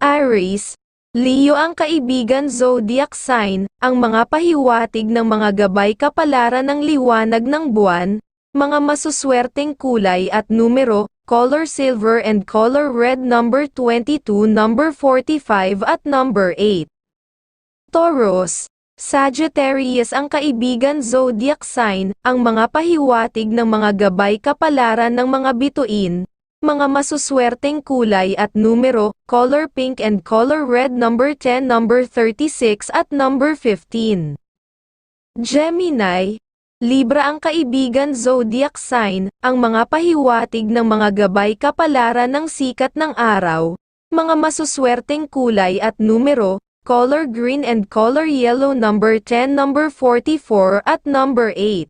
Aries, Leo ang kaibigan zodiac sign, ang mga pahiwatig ng mga gabay kapalaran ng liwanag ng buwan, mga masuswerteng kulay at numero, color silver and color red number 22, number 45 at number 8. Taurus, Sagittarius ang kaibigan zodiac sign, ang mga pahiwatig ng mga gabay kapalaran ng mga bituin, mga masuswerteng kulay at numero, color pink and color red number 10, number 36 at number 15. Gemini, Libra ang kaibigan zodiac sign, ang mga pahiwatig ng mga gabay kapalaran ng sikat ng araw, mga masuswerteng kulay at numero, color green and color yellow number 10, number 44 at number 8.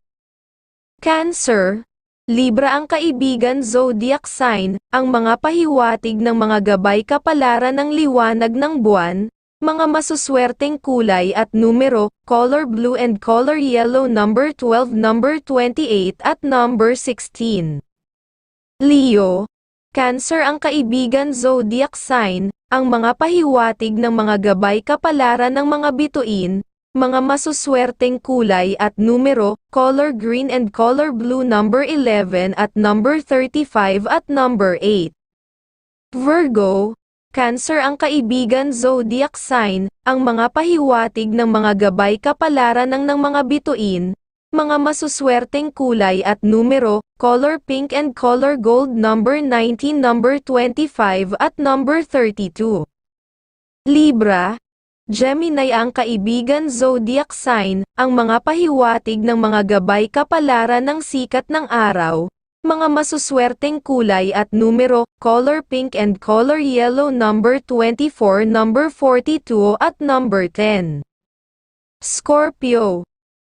Cancer, Libra ang kaibigan zodiac sign, ang mga pahiwatig ng mga gabay kapalaran ng liwanag ng buwan, mga masuswerteng kulay at numero, color blue and color yellow number 12, number 28 at number 16. Leo, Cancer ang kaibigan zodiac sign, ang mga pahiwatig ng mga gabay kapalaran ng mga bituin, mga masuswerteng kulay at numero, color green and color blue number 11 at number 35 at number 8. Virgo, Cancer ang kaibigan zodiac sign, ang mga pahiwatig ng mga gabay kapalaran ng ng mga bituin, mga masuswerteng kulay at numero, color pink and color gold number 19, number 25 at number 32. Libra, Gemini ang kaibigan zodiac sign, ang mga pahiwatig ng mga gabay kapalaran ng sikat ng araw, mga masuswerteng kulay at numero, color pink and color yellow number 24, number 42 at number 10. Scorpio,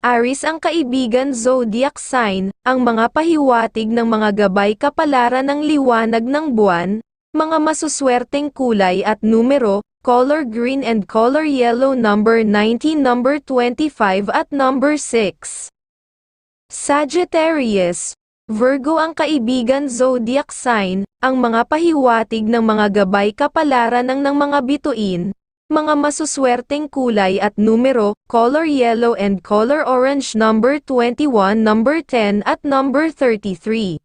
Aris ang kaibigan zodiac sign, ang mga pahiwatig ng mga gabay kapalaran ng liwanag ng buwan, mga masuswerteng kulay at numero, color green and color yellow number 19 number 25 at number 6. Sagittarius, Virgo ang kaibigan zodiac sign, ang mga pahiwatig ng mga gabay kapalaran ng ng mga bituin, mga masuswerteng kulay at numero, color yellow and color orange number 21 number 10 at number 33.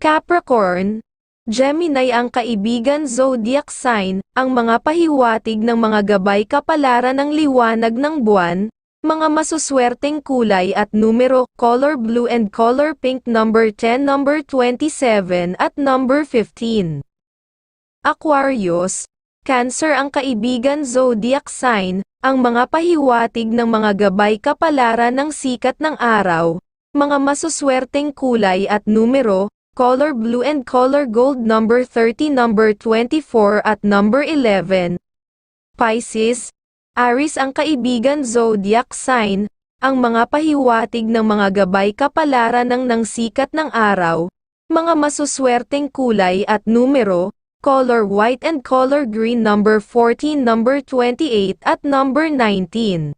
Capricorn, Gemini ang kaibigan zodiac sign, ang mga pahiwatig ng mga gabay kapalaran ng liwanag ng buwan, mga masuswerteng kulay at numero, color blue and color pink number 10, number 27 at number 15. Aquarius, Cancer ang kaibigan zodiac sign, ang mga pahiwatig ng mga gabay kapalaran ng sikat ng araw, mga masuswerteng kulay at numero, color blue and color gold number 30 number 24 at number 11. Pisces, Aris ang kaibigan zodiac sign, ang mga pahiwatig ng mga gabay kapalaran ng ng sikat ng araw, mga masuswerteng kulay at numero, color white and color green number 14 number 28 at number 19.